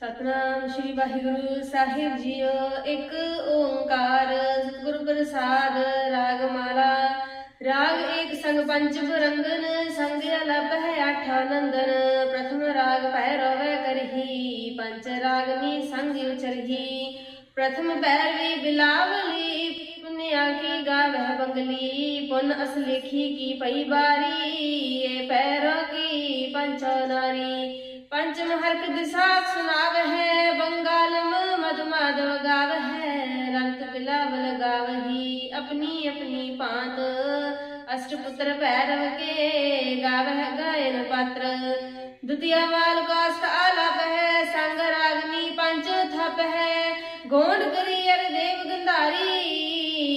ਸਤਨਾਮ ਸ੍ਰੀ ਵਾਹਿਗੁਰੂ ਸਾਹਿਬ JIO ਇੱਕ ਓੰਕਾਰ ਸਤਿਗੁਰ ਪ੍ਰਸਾਦ ਰਾਗ ਮਾਲਾ ਰਾਗ ਏਕ ਸੰਗ ਪੰਜ ਬਰੰਗਨ ਸੰਗ ਅਲਪ ਹੈ ਆਠ ਆਨੰਦਨ ਪ੍ਰਥਮ ਰਾਗ ਭੈਰਵ ਕਰਹੀ ਪੰਚ ਰਾਗਨੀ ਸੰਗ ਉਚਰਹੀ ਪ੍ਰਥਮ ਪੈਰਵੀ ਬਿਲਾਵਲੀ ਪੁਨਿਆ ਕੀ ਗਾਵਹਿ ਬੰਗਲੀ ਪੁਨ ਅਸ ਲੇਖੀ ਕੀ ਪਈ ਬਾਰੀ ਇਹ ਪੈਰੋਂ ਕੀ ਪੰਚੋ ਨਾਰੀ पंचम हर्क दिशा सुनाव है बंगालम मद माधव गाव है रंत बिलावल गावही अपनी अपनी पात। अष्टपुत्र भैरव के गाव है गायन पात्र। द्वितीय वाल कास्त आलाप है संग रागनी पंच थप है गोंड करियर देव गंधारी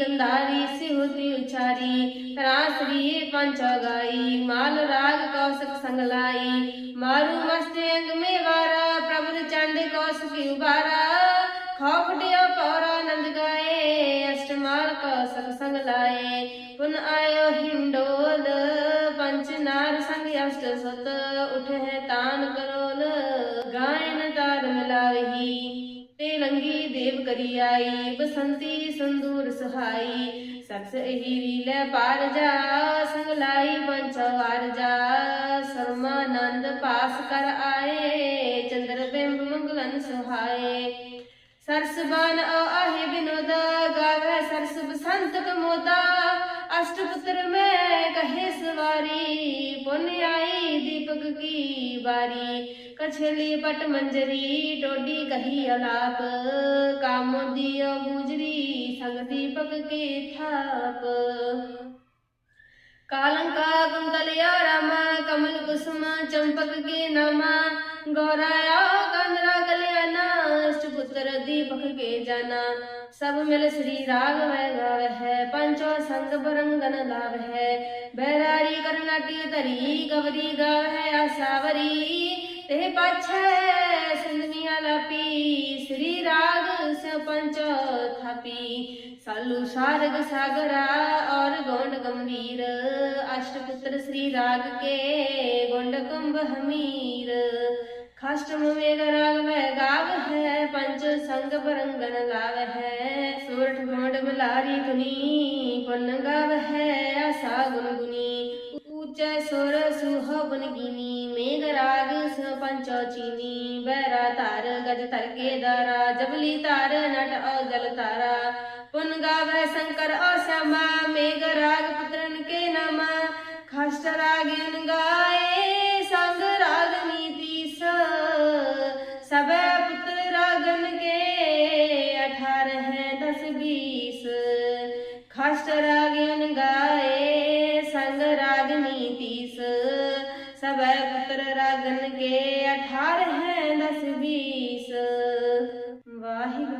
गंधारी सिहुति उचारी। तरासरी पंच गाई माल राग कौशक संग लाई मारू मस्त अंग में वारा प्रभु चंड कौशक उबारा। खौफटिया पौरा, नंद गाए, अष्टमाल कौशक संग पुन आयो हिंडोल पंच नार संग अष्ट सत। उठ है तान करोल गायन तार मिलावही लंगी देव करी आई, बसंती संदूर सुहाई। सरस हीरी ले पार जा संग लाई पंच जा। रास कर आए चंद्रबिंब मंगलन सुहाए। सरसबान आहि विनोदा, गावे सरसब संत कमोदा अष्टपुत्र में कहे सवारी, पुन आई दीपक की बारी। कछली पट मंजरी, टोडी कही अलाप। काम दियो गुजरी, संग दीपक के थाप। कालंका गुंदलिया कुसुम चंपक के नामा, गौराया कंदरा कल्याणा दीपक के जाना। सब मिल श्री राघव गाव है, पंचो संग बरंगन लाभ है। बैरारी करनाटी तरी गवरी गाव है आसावरी ते पाछे सिंधनिया लापी, श्री राग से पंचो थापी सालू सारग सागरा और गौंड गंभीर अष्टपुत्र श्री राग के गोंड कुंभ हमीर खाष्टम मेघ राग वह गाव है पंच संग परंगन लाव है सोरठ गोंड मलारी धुनी पुन गाव है आसा गुनगुनी ऊँचे सोर सुहबन गिनी मेघ राग स पंचो चीनी बैरा तार, गज तर के दारा, जबली तार, नट औ जल तारा। पुन गावै शंकर और श्यामा मेघ राग पुत्रन के नामा। खाष्ट रागिन गाए, संग राग नीति सब पुत्र रागन के अठारह दस बीस। खाष्ट रागिन गाए, संग राग नीति सब